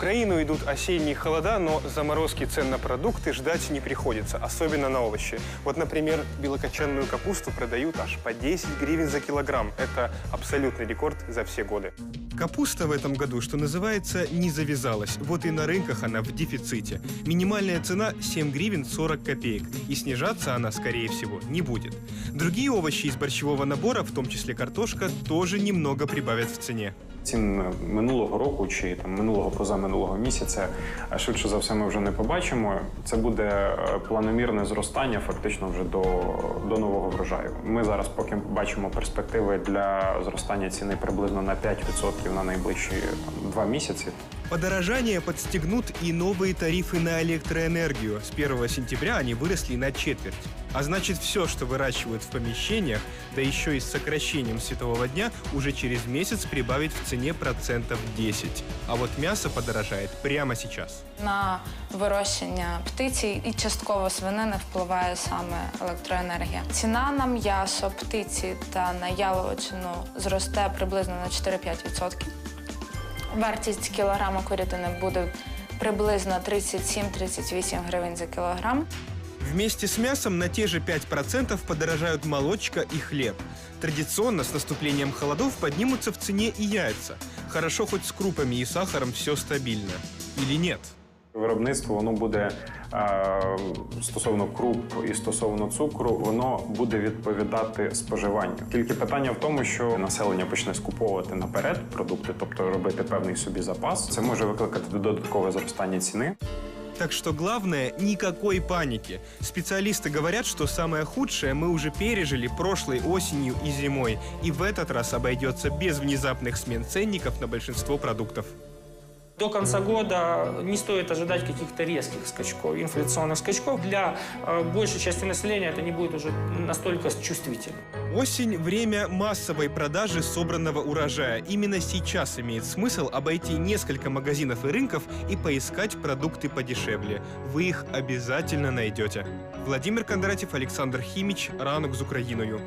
Украину идут осенние холода, но заморозки цен на продукты ждать не приходится, особенно на овощи. Вот, например, белокочанную капусту продают аж по 10 гривен за килограмм. Это абсолютный рекорд за все годы. Капуста в этом году, что называется, не завязалась. Вот и на рынках она в дефиците. Минимальная цена 7 гривен 40 копеек. И снижаться она, скорее всего, не будет. Другие овощи из борщевого набора, в том числе картошка, тоже немного прибавят в цене. Цін минулого року чи там минулого позаминулого місяця а швидше за все ми вже не побачимо. Це буде е, планомірне зростання фактично вже до, до нового врожаю. Ми зараз поки бачимо перспективи для зростання ціни приблизно на 5% на найближчі там, два місяці. Подорожание подстегнут и новые тарифы на электроэнергию. С 1 сентября они выросли на четверть. А значит, все, что выращивают в помещениях, да еще и с сокращением светового дня, уже через месяц прибавить в цене процентов 10. А вот мясо подорожает прямо сейчас. На вирощення птиці і частково свинини впливає саме електроенергія. Ціна на м'ясо, птиці та на яловичину зросте приблизно на 4-5%. Вартість кілограма курятини буде приблизно 37-38 гривень за кілограм. Вместе с мясом на те же 5% подорожают молочка и хлеб. Традиционно с наступлением холодов поднимутся в цене и яйца. Хорошо хоть с крупами и сахаром все стабильно. Или нет? Виробництво воно буде е, стосовно круп і стосовно цукру, воно буде відповідати споживанню. Тільки питання в тому, що населення почне скуповувати наперед продукти, тобто робити певний собі запас. Це може викликати додаткове зростання ціни. Так что главное, никакой паники. Специалисты говорят, что самое худшее мы уже пережили прошлой осенью и зимой. И в этот раз обойдется без внезапных смен ценников на большинство продуктов. До конца года не стоит ожидать каких-то резких скачков, инфляционных скачков. Для э, большей части населения это не будет уже настолько чувствительно. Осень – время массовой продажи собранного урожая. Именно сейчас имеет смысл обойти несколько магазинов и рынков и поискать продукты подешевле. Вы их обязательно найдете. Владимир Кондратьев, Александр Химич. Ранок з Україною.